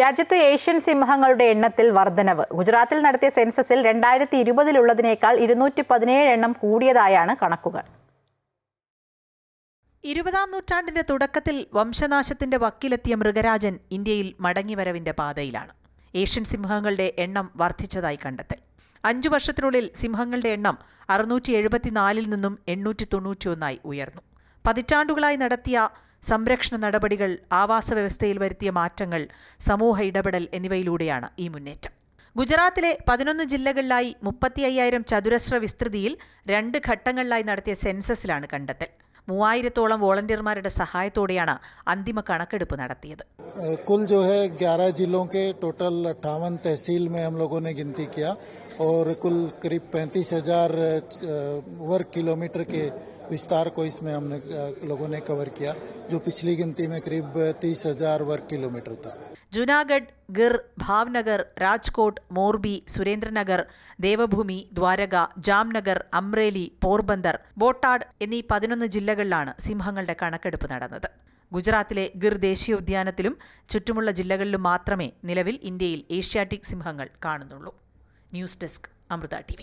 രാജ്യത്ത് ഏഷ്യൻ സിംഹങ്ങളുടെ എണ്ണത്തിൽ വർധനവ്. ഗുജറാത്തിൽ നടത്തിയ സെൻസസിൽ രണ്ടായിരത്തി ഇരുപതിലുള്ളതിനേക്കാൾ ഇരുന്നൂറ്റി പതിനേഴ് എണ്ണം കൂടിയതായാണ് കണക്കുകൾ. ഇരുപതാം നൂറ്റാണ്ടിന്റെ തുടക്കത്തിൽ വംശനാശത്തിന്റെ വക്കിലെത്തിയ മൃഗരാജൻ ഇന്ത്യയിൽ മടങ്ങിവരവിന്റെ പാതയിലാണ്. ഏഷ്യൻ സിംഹങ്ങളുടെ എണ്ണം വർദ്ധിച്ചതായി കണ്ടെത്തൽ. അഞ്ചു വർഷത്തിനുള്ളിൽ സിംഹങ്ങളുടെ എണ്ണം അറുന്നൂറ്റി എഴുപത്തിനാലിൽ നിന്നും എണ്ണൂറ്റി തൊണ്ണൂറ്റിയൊന്നായി ഉയർന്നു. പതിറ്റാണ്ടുകളായി നടത്തിയ സംരക്ഷണ നടപടികൾ ആവാസ വ്യവസ്ഥയിൽ വരുത്തിയ മാറ്റങ്ങൾ സമൂഹ ഇടപെടൽ എന്നിവയിലൂടെയാണ് ഈ മുന്നേറ്റം. ഗുജറാത്തിലെ പതിനൊന്ന് ജില്ലകളിലായി മുപ്പത്തി അയ്യായിരം ചതുരശ്ര വിസ്തൃതിയിൽ രണ്ട് ഘട്ടങ്ങളിലായി നടത്തിയ സെൻസസിലാണ് കണ്ടെത്തൽ. മൂവായിരത്തോളം വോളണ്ടിയർമാരുടെ സഹായത്തോടെയാണ് അന്തിമ കണക്കെടുപ്പ് നടത്തിയത് कुल जो है 11 जिलों के टोटल अट्ठावन तहसील में हम लोगों ने गिनती किया और कुल करीब पैंतीस हजार वर्ग किलोमीटर के विस्तार को इसमें हमने अ, लोगों ने कवर किया जो पिछली गिनती में करीब तीस हजार वर्ग किलोमीटर था ജുനാഗഡ് ഗിർ ഭാവ്നഗർ രാജ്കോട്ട് മോർബി സുരേന്ദ്രനഗർ ദേവഭൂമി ദ്വാരക ജാംനഗർ അമ്രേലി പോർബന്ദർ ബോട്ടാഡ് എന്നീ പതിനൊന്ന് ജില്ലകളിലാണ് സിംഹങ്ങളുടെ കണക്കെടുപ്പ് നടന്നത്. ഗുജറാത്തിലെ ഗിർ ദേശീയോദ്യാനത്തിലും ചുറ്റുമുള്ള ജില്ലകളിലും മാത്രമേ നിലവിൽ ഇന്ത്യയിൽ ഏഷ്യാറ്റിക് സിംഹങ്ങൾ കാണുന്നുള്ളൂ. News desk Amrita T